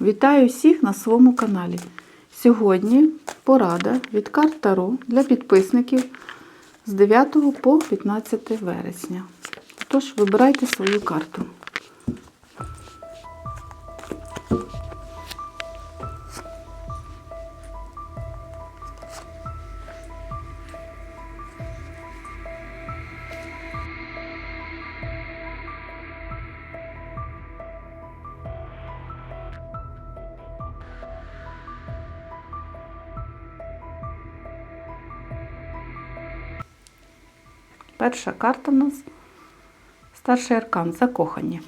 Вітаю всіх на своєму каналі. Сьогодні порада від карт Таро для підписників з 9 по 15 вересня. Тож вибирайте свою карту. Перша карта в нас старший аркан закохані.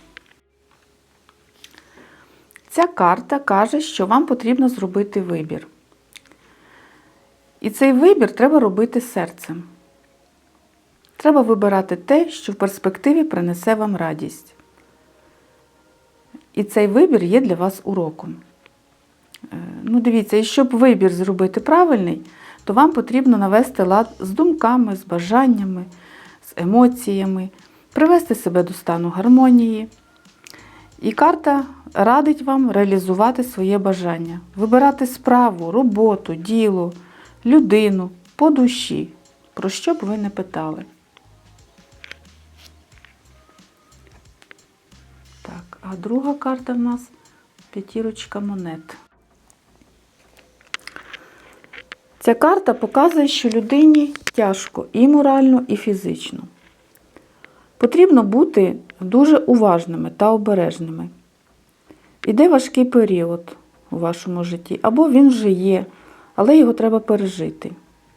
Ця карта каже, що вам потрібно зробити вибір. І цей вибір треба робити серцем. Треба вибирати те, що в перспективі принесе вам радість. І цей вибір є для вас уроком. Е, Ну, дивіться, і щоб вибір зробити правильний, то вам потрібно навести лад з думками, з бажаннями, емоціями, привести себе до стану гармонії. І карта радить вам реалізувати своє бажання, вибирати справу, роботу, діло, людину по душі, про що б ви не питали. Так, а друга карта в нас п'ятірочка монет. Ця карта показує, що людині тяжко і морально, і фізично. Потрібно бути дуже уважними та обережними. Іде важкий період у вашому житті, або він вже є, але його треба пережити.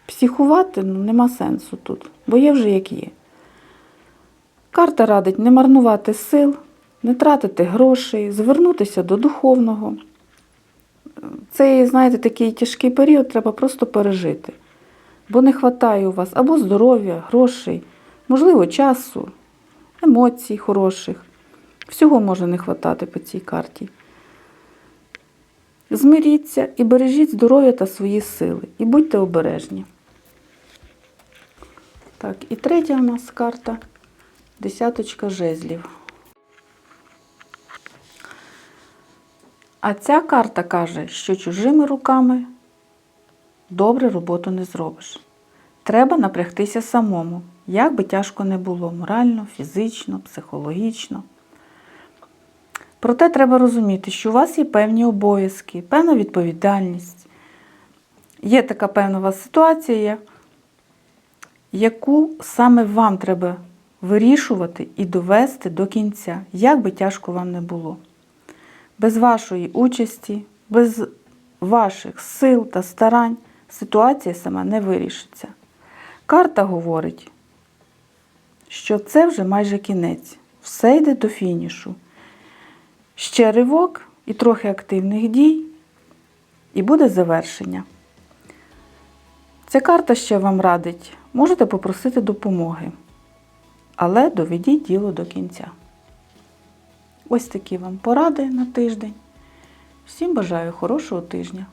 Психувати ну, нема сенсу тут, бо є вже як є. Карта радить не марнувати сил, не тратити грошей, звернутися до духовного. Цей, знаєте, такий тяжкий період треба просто пережити. Бо не вистачає у вас або здоров'я, грошей, можливо, часу, емоцій хороших. Всього може не вистачати по цій карті. Змиріться і бережіть здоров'я та свої сили. І будьте обережні. Так, і третя у нас карта десяточка жезлів. А ця карта каже, що чужими руками добре роботу не зробиш. Треба напрягтися самому, як би тяжко не було морально, фізично, психологічно. Проте треба розуміти, що у вас є певні обов'язки, певна відповідальність. Є така певна у вас ситуація, яку саме вам треба вирішувати і довести до кінця, як би тяжко вам не було. Без вашої участі, без ваших сил та старань ситуація сама не вирішиться. Карта говорить, що це вже майже кінець, все йде до фінішу. Ще ривок і трохи активних дій, і буде завершення. Ця карта ще вам радить, можете попросити допомоги, але доведіть діло до кінця. Ось такі вам поради на тиждень. Всім бажаю хорошого тижня!